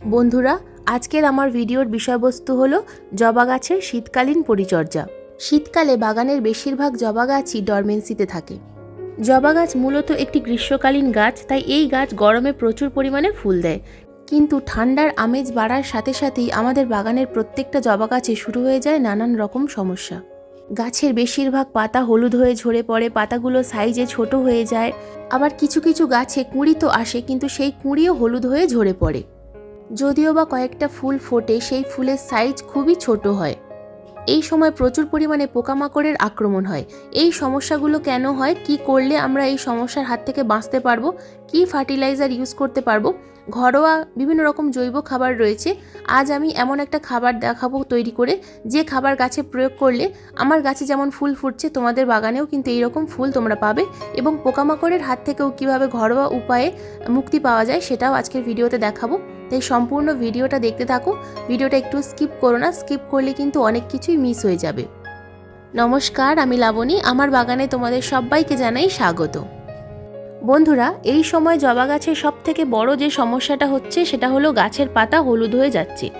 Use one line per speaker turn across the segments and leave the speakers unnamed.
বন্ধুরা, আজকের আমার ভিডিওর বিষয়বস্তু হলো জবা গাছের শীতকালীন পরিচর্যা। শীতকালে বাগানের বেশিরভাগ জবা গাছই ডরমেন্সিতে থাকে। জবা গাছ মূলত একটি গ্রীষ্মকালীন গাছ, তাই এই গাছ গরমে প্রচুর পরিমাণে ফুল দেয়। কিন্তু ঠান্ডার আমেজ বাড়ার সাথে সাথেই আমাদের বাগানের প্রত্যেকটা জবা গাছে শুরু হয়ে যায় নানান রকম সমস্যা। গাছের বেশিরভাগ পাতা হলুদ হয়ে ঝরে পড়ে, পাতাগুলো সাইজে ছোট হয়ে যায়। আবার কিছু কিছু গাছে কুঁড়ি তো আসে, কিন্তু সেই কুঁড়িও হলুদ হয়ে ঝরে পড়ে। যদিও বা কয়েকটা ফুল ফোটে, সেই ফুলের সাইজ খুবই ছোট হয়। এই সময় প্রচুর পরিমাণে পোকামাকড়ের আক্রমণ হয়। এই সমস্যাগুলো কেন হয়? কি করলে আমরা এই সমস্যার হাত থেকে বাঁচতে পারব? কি ফার্টিলাইজার ইউজ করতে পারব? ঘরোয়া বিভিন্ন রকম জৈব খাবার রয়েছে। আজ আমি এমন একটা খাবার দেখাবো তৈরি করে, যে খাবার গাছে প্রয়োগ করলে আমার গাছে যেমন ফুল ফুটছে, তোমাদের বাগানেও কিন্তু এইরকম ফুল তোমরা পাবে এবং পোকামাকড়ের হাত থেকেও কীভাবে ঘরোয়া উপায়ে মুক্তি পাওয়া যায় সেটাও আজকের ভিডিওতে দেখাবো। তাই সম্পূর্ণ ভিডিওটা দেখতে থাকো। ভিডিওটা একটু স্কিপ করো না, স্কিপ করলে কিন্তু অনেক কিছুই মিস হয়ে যাবে। নমস্কার, আমি লাবণী। আমার বাগানে তোমাদের সবাইকে জানাই স্বাগত। বন্ধুরা, এই সময় জবা গাছের সব থেকে বড় যে সমস্যাটা হচ্ছে সেটা হলো গাছের পাতা হলুদ হয়ে যাচ্ছে।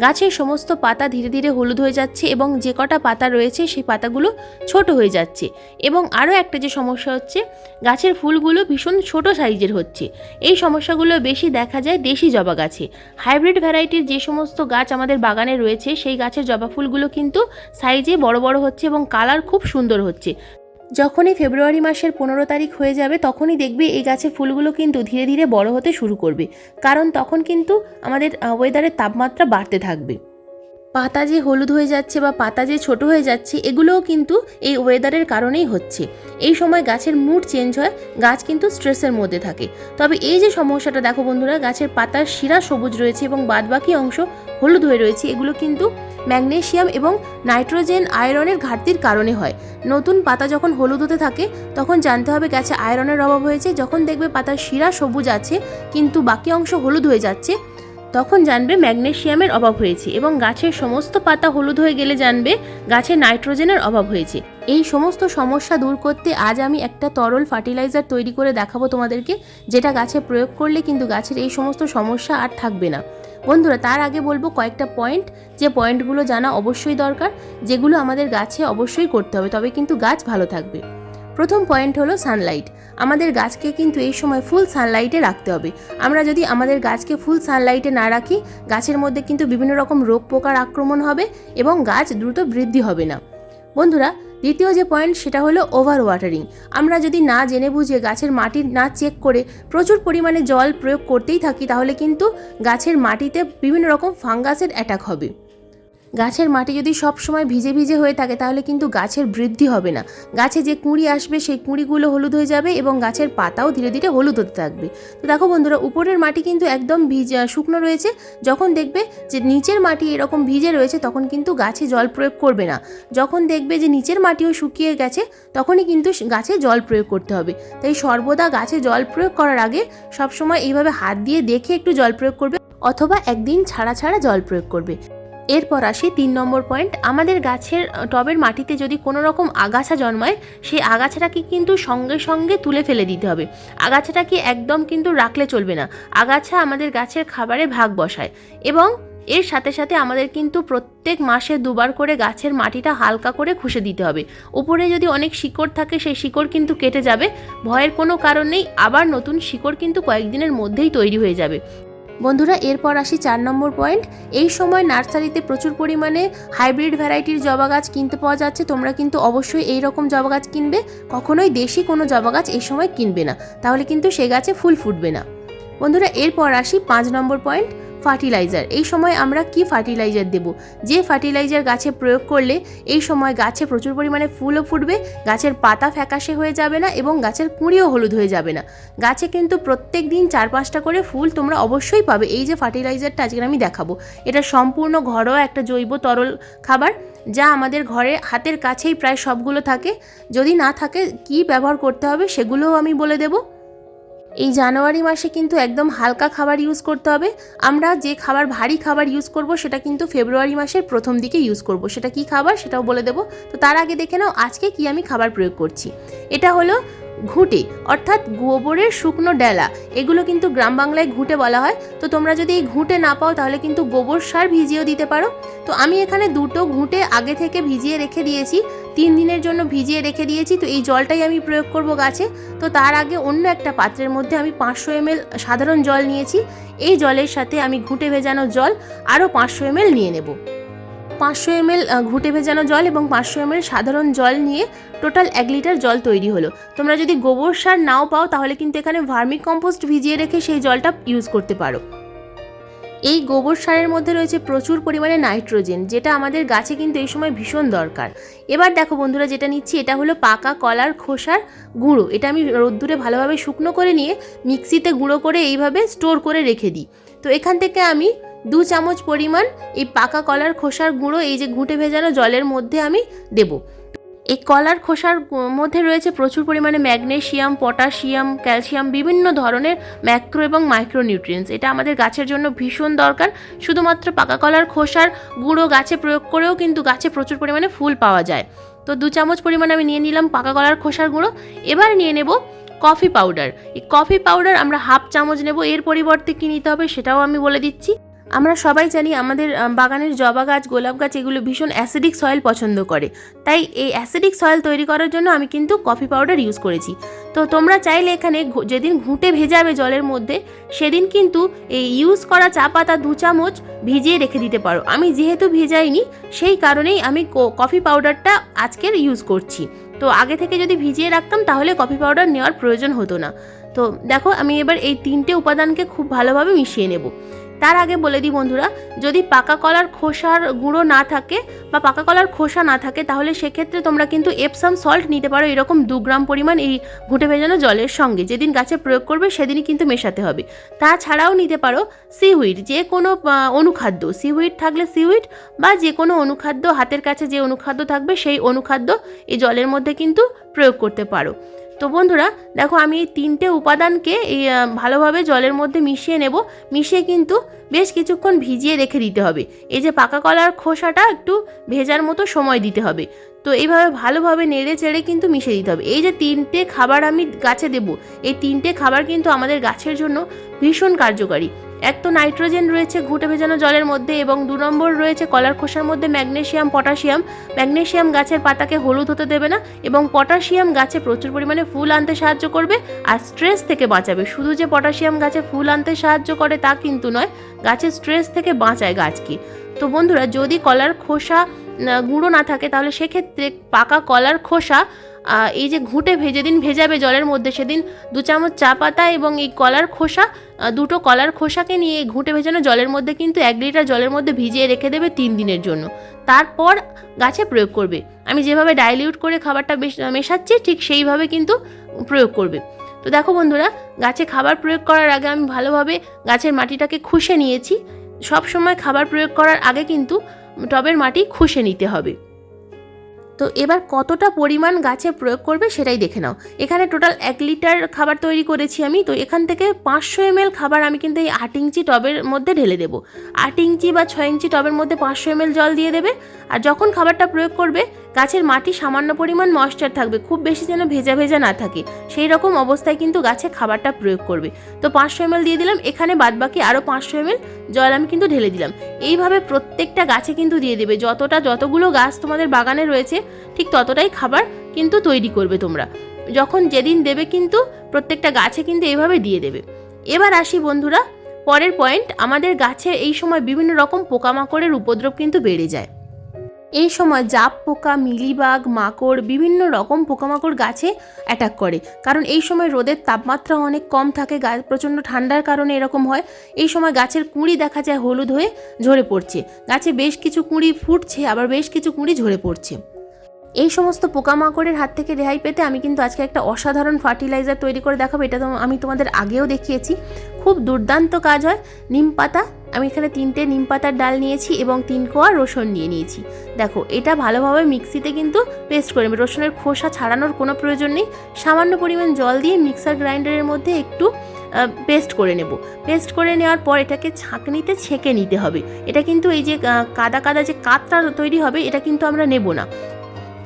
গাছের সমস্ত পাতা ধীরে ধীরে হলুদ হয়ে যাচ্ছে এবং যে কটা পাতা রয়েছে সেই পাতাগুলো ছোট হয়ে যাচ্ছে। এবং আরও একটা যে সমস্যা হচ্ছে, গাছের ফুলগুলো ভীষণ ছোট সাইজের হচ্ছে। এই সমস্যাগুলো বেশি দেখা যায় দেশি জবা গাছে। হাইব্রিড ভ্যারাইটির যে সমস্ত গাছ আমাদের বাগানে রয়েছে, সেই গাছের জবা ফুলগুলো কিন্তু সাইজে বড় বড় হচ্ছে এবং কালার খুব সুন্দর হচ্ছে। যখনই ফেব্রুয়ারি মাসের পনেরো তারিখ হয়ে যাবে, তখনই দেখবে এই গাছের ফুলগুলো কিন্তু ধীরে ধীরে বড় হতে শুরু করবে। কারণ তখন কিন্তু আমাদের ওয়েদারের তাপমাত্রা বাড়তে থাকবে। পাতা যে হলুদ হয়ে যাচ্ছে বা পাতা যে ছোট হয়ে যাচ্ছে, এগুলোও কিন্তু এই ওয়েদারের কারণেই হচ্ছে। এই সময় গাছের মুড চেঞ্জ হয়, গাছ কিন্তু স্ট্রেসের মধ্যে থাকে। তবে এই যে সমস্যাটা, দেখো বন্ধুরা, গাছের পাতার শিরা সবুজ রয়েছে এবং বাদবাকি অংশ হলুদ হয়ে রয়েছে। এগুলো কিন্তু ম্যাগনেসিয়াম এবং নাইট্রোজেন আয়রনের ঘাটতির কারণে হয়। নতুন পাতা যখন হলুদ হতে থাকে, তখন জানতে হবে গাছে আয়রনের অভাব হয়েছে। যখন দেখবে পাতার শিরা সবুজ আছে, কিন্তু বাকি অংশ হলুদ হয়ে যাচ্ছে তখন জানবে ম্যাগনেসিয়ামের অভাব হয়েছে এবং গাছের সমস্ত পাতা হলুদ হয়ে গেলে জানবে গাছে নাইট্রোজেনের অভাব হয়েছে। এই সমস্ত সমস্যা দূর করতে আজ আমি একটা তরল ফার্টিলাইজার তৈরি করে দেখাবো তোমাদেরকে, যেটা গাছে প্রয়োগ করলে কিন্তু গাছের এই সমস্ত সমস্যা আর থাকবে না। বন্ধুরা, তার আগে বলব কয়েকটা পয়েন্ট, যে পয়েন্টগুলো জানা অবশ্যই দরকার, যেগুলো আমাদের গাছে অবশ্যই করতে হবে, তবে কিন্তু গাছ ভালো থাকবে। প্রথম পয়েন্ট হলো সানলাইট আমাদের গাছকে কিন্তু এই সময় ফুল সানলাইটে রাখতে হবে। আমরা যদি আমাদের গাছকে ফুল সানলাইটে না রাখি, গাছের মধ্যে কিন্তু বিভিন্ন রকম রোগ পোকার আক্রমণ হবে এবং গাছ দ্রুত বৃদ্ধি হবে না। বন্ধুরা, দ্বিতীয় যে পয়েন্ট সেটা হলো ওভার ওয়াটারিং আমরা যদি না জেনে বুঝে গাছের মাটি না চেক করে প্রচুর পরিমাণে জল প্রয়োগ করতেই থাকি, তাহলে কিন্তু গাছের মাটিতে বিভিন্ন রকম ফাঙ্গাসের অ্যাটাক হবে। গাছের মাটি যদি সব সময় ভিজে ভিজে হয়ে থাকে, তাহলে কিন্তু গাছের বৃদ্ধি হবে না। গাছে যে কুঁড়ি আসবে, সেই কুঁড়িগুলো হলুদ হয়ে যাবে এবং গাছের পাতাও ধীরে ধীরে হলুদ হতে থাকবে। তো দেখো বন্ধুরা, উপরের মাটি কিন্তু একদম ভিজ শুকনো রয়েছে। যখন দেখবে যে নিচের মাটি এরকম ভিজে রয়েছে, তখন কিন্তু গাছে জল প্রয়োগ করবে না। যখন দেখবে যে নিচের মাটিও শুকিয়ে গেছে, তখনই কিন্তু গাছে জল প্রয়োগ করতে হবে। তাই সর্বদা গাছে জল প্রয়োগ করার আগে সবসময় এইভাবে হাত দিয়ে দেখে একটু জল প্রয়োগ করবে, অথবা একদিন ছাড়া ছাড়া জল প্রয়োগ করবে। এরপর আসি তিন নম্বর পয়েন্ট আমাদের গাছের টবের মাটিতে যদি কোনো রকম আগাছা জন্মায়, সেই আগাছাটাকে কিন্তু সঙ্গে সঙ্গে তুলে ফেলে দিতে হবে। আগাছাটাকে একদম কিন্তু রাখলে চলবে না। আগাছা আমাদের গাছের খাবারে ভাগ বসায় এবং এর সাথে সাথে আমাদের কিন্তু প্রত্যেক মাসে দুবার করে গাছের মাটিটা হালকা করে খুশে দিতে হবে। উপরে যদি অনেক শিকড় থাকে, সেই শিকড় কিন্তু কেটে যাবে। ভয়ের কোনো কারণ নেই, আবার নতুন শিকড় কিন্তু কয়েকদিনের মধ্যেই তৈরি হয়ে যাবে। বন্ধুরা, এরপর আসি চার নম্বর পয়েন্ট এই সময় নার্সারিতে প্রচুর পরিমাণে হাইব্রিড ভ্যারাইটির জবা গাছ কিনতে পাওয়া যাচ্ছে। তোমরা কিন্তু অবশ্যই এই রকম জবা গাছ কিনবে। কখনোই দেশি কোনো জবা গাছ এই সময় কিনবে না। তাহলে কিন্তু সে গাছে ফুল ফুটবে না। বন্ধুরা, এরপর আসি পাঁচ নম্বর পয়েন্ট ফার্টিলাইজার। এই সময় আমরা কি ফার্টিলাইজার দেব? যে ফার্টিলাইজার গাছে প্রয়োগ করলে এই সময় গাছে প্রচুর পরিমাণে ফুলও ফুটবে, গাছের পাতা ফ্যাকাশে হয়ে যাবে না এবং গাছের কুঁড়িও হলুদ হয়ে যাবে না। গাছে কিন্তু প্রত্যেক দিন চার পাঁচটা করে ফুল তোমরা অবশ্যই পাবে। এই যে ফার্টিলাইজারটা আজকে আমি দেখাবো। এটা সম্পূর্ণ ঘরোয়া একটা জৈব তরল খাবার, যা আমাদের ঘরে হাতের কাছেই প্রায় সবগুলো থাকে। যদি না থাকে, কি ব্যবহার করতে হবে সেগুলোও আমি বলে দেবো। এই জানুয়ারি মাসে কিন্তু একদম হালকা খাবার ইউজ করতে হবে। আমরা যে খাবার ভারী খাবার ইউজ করব, সেটা কিন্তু ফেব্রুয়ারি মাসের প্রথম দিকে ইউজ করব। সেটা কি খাবার সেটাও বলে দেবো। তো তার আগে দেখে নাও আজকে কি আমি খাবার প্রয়োগ করছি। এটা হলো ঘুঁটে, অর্থাৎ গোবরের শুকনো ডেলা, এগুলো কিন্তু গ্রাম বাংলায় ঘুঁটে বলা হয়। তো তোমরা যদি এই ঘুঁটে না পাও, তাহলে কিন্তু গোবর সার ভিজিয়েও দিতে পারো। তো আমি এখানে দুটো ঘুঁটে আগে থেকে ভিজিয়ে রেখে দিয়েছি। তিন দিনের জন্য ভিজিয়ে রেখে দিয়েছি। তো এই জলটাই আমি প্রয়োগ করব গাছে। তো তার আগে অন্য একটা পাত্রের মধ্যে আমি পাঁচশো এমএল সাধারণ জল নিয়েছি। এই জলের সাথে আমি ঘুঁটে ভেজানো জল আরও পাঁচশো এমএল নিয়ে নেব। পাঁচশো এমএল ঘুঁটে ভেজানো জল এবং পাঁচশো এমএল সাধারণ জল নিয়ে টোটাল এক লিটার জল তৈরি হলো। তোমরা যদি গোবর সার নাও পাও, তাহলে কিন্তু এখানে ভার্মিক কম্পোস্ট ভিজিয়ে রেখে সেই জলটা ইউজ করতে পারো। এই গোবর সারের মধ্যে রয়েছে প্রচুর পরিমাণে নাইট্রোজেন, যেটা আমাদের গাছে কিন্তু এই সময় ভীষণ দরকার। এবার দেখো বন্ধুরা, যেটা নিচ্ছি, এটা হলো পাকা কলার খোসার গুঁড়ো। এটা আমি রোদ্দুরে ভালোভাবে শুকনো করে নিয়ে মিক্সিতে গুঁড়ো করে এইভাবে স্টোর করে রেখে দিই। তো এখান থেকে আমি দু চামচ পরিমাণ এই পাকা কলার খোসার গুঁড়ো, এই যে ঘুঁটে ভেজানো জলের মধ্যে আমি দেব। এই কলার খোসার মধ্যে রয়েছে প্রচুর পরিমাণে ম্যাগনেসিয়াম পটাশিয়াম, ক্যালসিয়াম, বিভিন্ন ধরনের ম্যাক্রো এবং মাইক্রো নিউট্রিয়েন্টস এটা আমাদের গাছের জন্য ভীষণ দরকার। শুধুমাত্র পাকা কলার খোসার গুঁড়ো গাছে প্রয়োগ করেও কিন্তু গাছে প্রচুর পরিমাণে ফুল পাওয়া যায়। তো দু চামচ পরিমাণে আমি নিয়ে নিলাম পাকা কলার খোসার গুঁড়ো। এবার নিয়ে নেব কফি পাউডার। এই কফি পাউডার আমরা হাফ চামচ নেব। এর পরিবর্তে কী নিতে হবে সেটাও আমি বলে দিচ্ছি। আমরা সবাই জানি আমাদের বাগানের জবা গাছ, গোলাপ গাছ, এগুলো ভীষণ অ্যাসিডিক সয়েল পছন্দ করে। তাই এই অ্যাসিডিক সয়েল তৈরি করার জন্য আমি কিন্তু কফি পাউডার ইউজ করেছি। তো তোমরা চাইলে এখানে যেদিন ঘুঁটে ভেজাবে জলের মধ্যে, সেদিন কিন্তু এই ইউজ করা চা পাতা দু চামচ ভিজিয়ে রেখে দিতে পারো। আমি যেহেতু ভেজাইনি, সেই কারণেই আমি কফি পাউডারটা আজকের ইউজ করছি। তো আগে থেকে যদি ভিজিয়ে রাখতাম, তাহলে কফি পাউডার নেওয়ার প্রয়োজন হতো না। তো দেখো, আমি এবার এই তিনটে উপাদানকে খুব ভালোভাবে মিশিয়ে নেব। তার আগে বলে দিই বন্ধুরা, যদি পাকা কলার খোসার গুঁড়ো না থাকে বা পাকা কলার খোসা না থাকে, তাহলে সেক্ষেত্রে তোমরা কিন্তু এপসাম সল্ট নিতে পারো, এরকম দু গ্রাম পরিমাণ এই ঘুটে ভেজানো জলের সঙ্গে। যেদিন গাছে প্রয়োগ করবে, সেদিনই কিন্তু মেশাতে হবে। তাছাড়াও নিতে পারো সিউইড যে কোনো অনুখাদ্য। সিউইড থাকলে সিউইড বা যে কোনো অনুখাদ্য, হাতের কাছে যে অনুখাদ্য থাকবে, সেই অনুখাদ্য এই জলের মধ্যে কিন্তু প্রয়োগ করতে পারো। তো বন্ধুরা, দেখো আমি এই তিনটে উপাদানকে এই ভালোভাবে জলের মধ্যে মিশিয়ে নেব। মিশিয়ে কিন্তু বেশ কিছুক্ষণ ভিজিয়ে রেখে দিতে হবে। এই যে পাকা কলার খোসাটা একটু ভেজার মতো সময় দিতে হবে। তো এইভাবে ভালোভাবে নেড়ে চেড়ে কিন্তু মিশে দিতে হবে। এই যে তিনটে খাবার আমি গাছে দেব। এই তিনটে খাবার কিন্তু আমাদের গাছের জন্য ভীষণ কার্যকারী। এক তো নাইট্রোজেন রয়েছে ঘুঁটে ভেজানো জলের মধ্যে এবং দু নম্বর রয়েছে কলার খোসার মধ্যে ম্যাগনেসিয়াম পটাশিয়াম। ম্যাগনেসিয়াম গাছের পাতাকে হলুদ হতে দেবে না এবং পটাশিয়াম গাছে প্রচুর পরিমাণে ফুল আনতে সাহায্য করবে আর স্ট্রেস থেকে বাঁচাবে। শুধু যে পটাশিয়াম গাছে ফুল আনতে সাহায্য করে তা কিন্তু নয় গাছের স্ট্রেস থেকে বাঁচায় গাছকে। তো বন্ধুরা, যদি কলার খোসা গুঁড়ো না থাকে, তাহলে সেক্ষেত্রে পাকা কলার খোসা এই যে ঘুঁটে ভেজে দিন ভেজাবে জলের মধ্যে, সেদিন দু চামচ চা পাতা এবং এই কলার খোসা দুটো কলার খোসাকে নিয়ে ঘুঁটে ভেজানো জলের মধ্যে কিন্তু এক লিটার জলের মধ্যে ভিজিয়ে রেখে দেবে তিন দিনের জন্য। তারপর গাছে প্রয়োগ করবে। আমি যেভাবে ডাইলিউট করে খাবারটা মেশাচ্ছি, ঠিক সেইভাবে কিন্তু প্রয়োগ করবে। তো দেখো বন্ধুরা, গাছে খাবার প্রয়োগ করার আগে আমি ভালোভাবে গাছের মাটিটাকে খুশে নিয়েছি। সব সময় খাবার প্রয়োগ করার আগে কিন্তু টবের মাটি খুশে নিতে হবে। তো এবার কতটা পরিমাণ গাছে প্রয়োগ করবে সেটাই দেখে নাও। এখানে টোটাল এক লিটার খাবার তৈরি করেছি আমি, তো এখান থেকে পাঁচশো এম খাবার আমি কিন্তু এই আট ইঞ্চি টবের মধ্যে ঢেলে দেবো। আট ইঞ্চি বা ছয় ইঞ্চি টবের মধ্যে পাঁচশো এম জল দিয়ে দেবে, আর যখন খাবারটা প্রয়োগ করবে গাছের মাটি সামান্য পরিমাণ ময়েশ্চার থাকবে, খুব বেশি যেন ভেজা ভেজা না থাকে। সেই রকম অবস্থায় কিন্তু গাছে খাবারটা প্রয়োগ করবে। তো পাঁচশো এমএল দিয়ে দিলাম, এখানে বাদবাকি আরও পাঁচশো এমএল জল আমি কিন্তু ঢেলে দিলাম। এইভাবে প্রত্যেকটা গাছে কিন্তু দিয়ে দেবে, যতটা যতগুলো গাছ তোমাদের বাগানে রয়েছে, ঠিক ততটাই খাবার কিন্তু তৈরি করবে তোমরা। যখন যেদিন দেবে কিন্তু প্রত্যেকটা গাছে কিন্তু এইভাবে দিয়ে দেবে। এবার আসি বন্ধুরা, পরের পয়েন্ট আমাদের গাছে এই সময় বিভিন্ন রকম পোকামাকড়ের উপদ্রব কিন্তু বেড়ে যায়। এই সময় জাপ, পোকা, মিলিবাগ, মাকড়, বিভিন্ন রকম পোকামাকড় গাছে অ্যাটাক করে। কারণ এই সময় রোদের তাপমাত্রা অনেক কম থাকে গাছ প্রচণ্ড ঠান্ডার কারণে এরকম হয়। এই সময় গাছের কুঁড়ি দেখা যায় হলুদ হয়ে ঝরে পড়ছে। গাছে বেশ কিছু কুঁড়ি ফুটছে, আবার বেশ কিছু কুঁড়ি ঝরে পড়ছে। এই সমস্ত পোকামাকড়ের হাত থেকে রেহাই পেতে আমি কিন্তু আজকে একটা অসাধারণ ফার্টিলাইজার তৈরি করে দেখাবো। এটা তো আমি তোমাদের আগেও দেখিয়েছি। খুব দুর্দান্ত কাজ হয়। নিম পাতা, আমি এখানে তিনটে নিম পাতার ডাল নিয়েছি এবং তিন কোয়া রসুন নিয়ে নিয়েছি। দেখো, এটা ভালোভাবে মিক্সিতে কিন্তু পেস্ট করে নেবে। রসুনের খোসা ছাড়ানোর কোনো প্রয়োজন নেই। সামান্য পরিমাণ জল দিয়ে মিক্সার গ্রাইন্ডারের মধ্যে একটু পেস্ট করে নেব। পেস্ট করে নেওয়ার পর এটাকে ছাঁকনিতে ছেঁকে নিতে হবে। এটা কিন্তু এই যে কাদা কাদা যে কাতটা তৈরি হবে, এটা কিন্তু আমরা নেব না।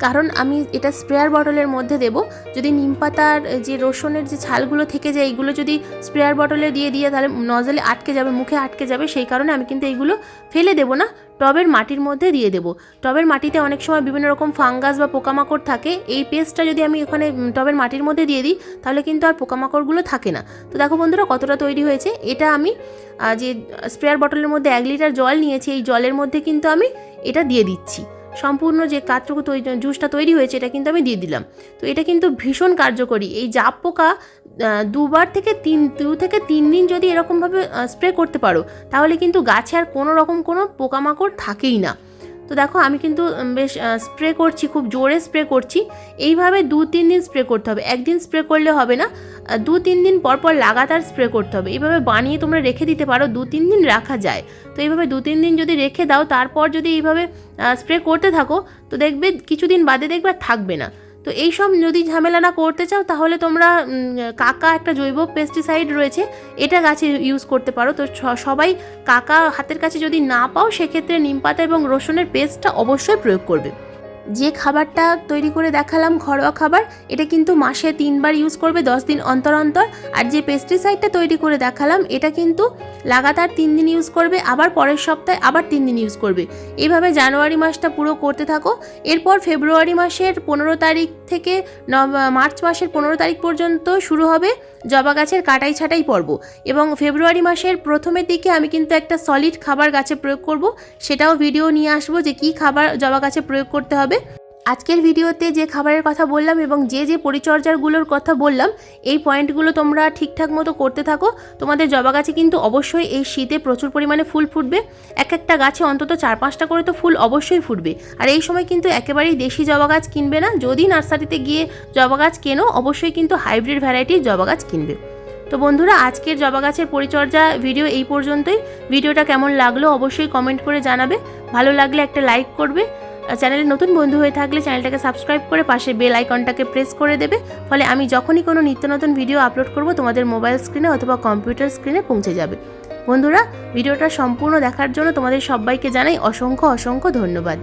কারণ আমি এটা স্প্রেয়ার বটলের মধ্যে দেব। যদি নিম পাতার যে রসুনের যে ছালগুলো থেকে যায় এইগুলো যদি স্প্রেয়ার বটলে দিয়ে দিয়ে তাহলে নজলে আটকে যাবে, মুখে আটকে যাবে, সেই কারণে আমি কিন্তু এইগুলো ফেলে দেবো না, টবের মাটির মধ্যে দিয়ে দেবো। টবের মাটিতে অনেক সময় বিভিন্ন রকম ফাঙ্গাস বা পোকামাকড় থাকে, এই পেস্টটা যদি আমি এখানে টবের মাটির মধ্যে দিয়ে দিই, তাহলে কিন্তু আর পোকামাকড়গুলো থাকে না। তো দেখো বন্ধুরা, কতটা তৈরি হয়েছে। এটা আমি যে স্প্রেয়ার বটলের মধ্যে এক লিটার জল নিয়েছি, এই জলের মধ্যে কিন্তু আমি এটা দিয়ে দিচ্ছি। সম্পূর্ণ যে কাতটুকু তৈরি, জুসটা তৈরি হয়েছে, এটা কিন্তু আমি দিয়ে দিলাম। তো এটা কিন্তু ভীষণ কার্যকরী। এই জাপ পোকা দুবার থেকে তিন, দু থেকে তিন দিন যদি এরকমভাবে স্প্রে করতে পারো, তাহলে কিন্তু গাছে আর কোনো রকম কোনো পোকামাকড় থাকেই না। তো দেখো আমি কিন্তু বেশ স্প্রে করছি, খুব জোরে স্প্রে করছি। এইভাবে দু তিন দিন স্প্রে করতে হবে। একদিন স্প্রে করলে হবে না দু তিন দিন পর পর লাগাতার স্প্রে করতে হবে। এইভাবে বানিয়ে তোমরা রেখে দিতে পারো, দু তিন দিন রাখা যায়। তো এইভাবে দু তিন দিন যদি রেখে দাও, তারপর যদি এইভাবে স্প্রে করতে থাকো, তো দেখবে কিছুদিন বাদে দেখবে থাকবে না। তো এই সব যদি ঝামেলা না করতে চাও, তাহলে তোমরা কাকা একটা জৈব পেস্টিসাইড রয়েছে, এটা গাছে ইউজ করতে পারো। তো সবাই কাকা হাতের কাছে যদি না পাও, সেক্ষেত্রে নিম পাতা এবং রসুনের পেস্টটা অবশ্যই প্রয়োগ করবে। যে খাবারটা তৈরি করে দেখালাম ঘরোয়া খাবার, এটা কিন্তু মাসে তিনবার ইউজ করবে, দশ দিন অন্তর অন্তর। আর যে পেস্টিসাইডটা তৈরি করে দেখালাম, এটা কিন্তু লাগাতার তিন দিন ইউজ করবে, আবার পরের সপ্তাহে আবার তিন দিন ইউজ করবে। এভাবে জানুয়ারি মাসটা পুরো করতে থাকো। এরপর ফেব্রুয়ারি মাসের পনেরো তারিখ থেকে মার্চ মাসের পনেরো তারিখ পর্যন্ত শুরু হবে। জবা গাছের কাটাই ছাটাই পর্ব। এবং ফেব্রুয়ারি মাসের প্রথমের দিকে আমি কিন্তু একটা সলিড খাবার গাছে প্রয়োগ করব, সেটাও ভিডিও নিয়ে আসব যে কি খাবার জবা গাছে প্রয়োগ করতে হবে। আজকের ভিডিওতে যে খাবারের কথা বললাম এবং যে যে পরিচর্যাগুলোর কথা বললাম, এই পয়েন্টগুলো তোমরা ঠিকঠাক মতো করতে থাকো। তোমাদের জবা গাছে কিন্তু অবশ্যই এই শীতে প্রচুর পরিমাণে ফুল ফুটবে। এক একটা গাছে অন্তত চার পাঁচটা করে তো ফুল অবশ্যই ফুটবে। আর এই সময় কিন্তু একেবারেই দেশি জবা গাছ কিনবে না। যদি নার্সারিতে গিয়ে জবা গাছ কেনো, অবশ্যই কিন্তু হাইব্রিড ভ্যারাইটির জবা গাছ কিনবে। তো বন্ধুরা, আজকের জবা গাছের পরিচর্যা ভিডিও এই পর্যন্তই। ভিডিওটা কেমন লাগল অবশ্যই কমেন্ট করে জানাবে। ভালো লাগলে একটা লাইক করবে। চ্যানেলে নতুন বন্ধু হয়ে থাকলে চ্যানেলটাকে সাবস্ক্রাইব করে পাশে বেল আইকনটাকে প্রেস করে দেবে। ফলে আমি যখনই কোনো নিত্য নতুন ভিডিও আপলোড করব, তোমাদের মোবাইল স্ক্রিনে অথবা কম্পিউটার স্ক্রিনে পৌঁছে যাবে। বন্ধুরা ভিডিওটা সম্পূর্ণ দেখার জন্য তোমাদের সবাইকে জানাই অসংখ্য অসংখ্য ধন্যবাদ।